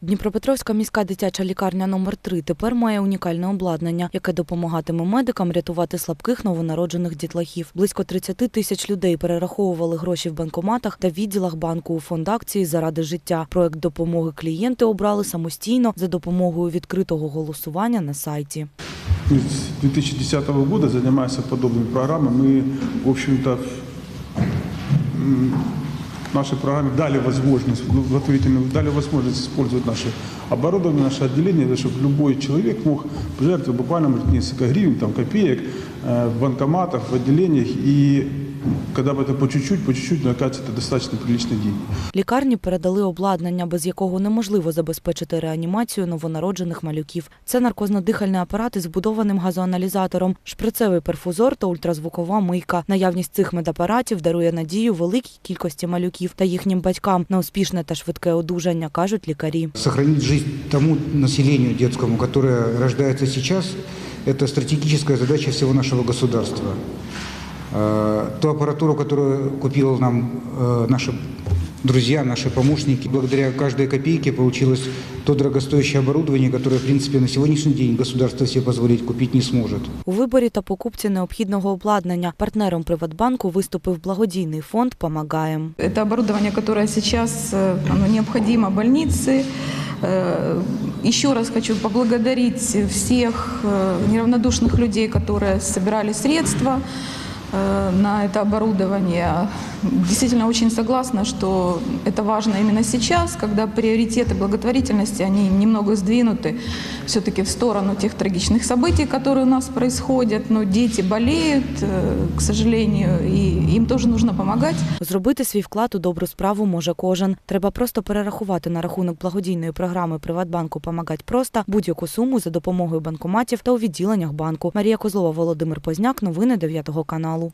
Дніпропетровська міська дитяча лікарня номер 3 тепер має унікальне обладнання, яке допомагатиме медикам рятувати слабких новонароджених дітлахів. Близько 30 тисяч людей перераховували гроші в банкоматах та відділах банку у фонд акції заради життя. Проект допомоги клієнти обрали самостійно за допомогою відкритого голосування на сайті. Мы С 2010 года занимаясь подобными программами. Мы, в общем-то, м, нашей программе дали возможность, ну, дали возможность использовать наше оборудование, наше отделение, чтобы любой человек мог пожертвовать буквально может, несколько гривен, там, копеек э, в банкоматах, в отделениях. И когда бы это по чуть-чуть, по чуть-чуть, но оказывается, это достаточно приличные деньги. Лікарні передали обладнання, без якого неможливо забезпечити реанімацію новонароджених малюків. Це наркозно-дихальний апарат із вбудованим газоаналізатором, шприцевий перфузор та ультразвукова мийка. Наявність цих медапаратів дарує надію великій кількості малюків та їхнім батькам на успішне та швидке одужання, кажуть лікарі. Сохранить жизнь тому населению детскому, которое рождается сейчас, это стратегическая задача всего нашего государства. Э, Ту аппаратуру, которую купил нам э, наши друзья, наши помощники, благодаря каждой копейке получилось то дорогостоящее оборудование, которое, в принципе, на сегодняшний день государство себе позволить купить не сможет. У виборі та покупці необхідного обладнання партнером Приватбанку виступив благодійний фонд «Помагаєм». Это оборудование, которое сейчас э, оно необходимо больнице. Э, Еще раз хочу поблагодарить всех э, неравнодушных людей, которые собирали средства э, на это оборудование Действительно очень согласна, что это важно именно сейчас, когда приоритеты благотворительности, они немного сдвинуты все-таки в сторону тех трагичных событий, которые у нас происходят. Но дети болеют, э, к сожалению, и им тоже нужно помогать. Зробити свій вклад у добру справу може кожен. Треба просто перерахувати на рахунок благодійної програми Приватбанку «Помагать просто» будь-яку суму за допомогою банкоматів та у відділеннях банку. Марія Козлова, Володимир Позняк. Новини 9 каналу.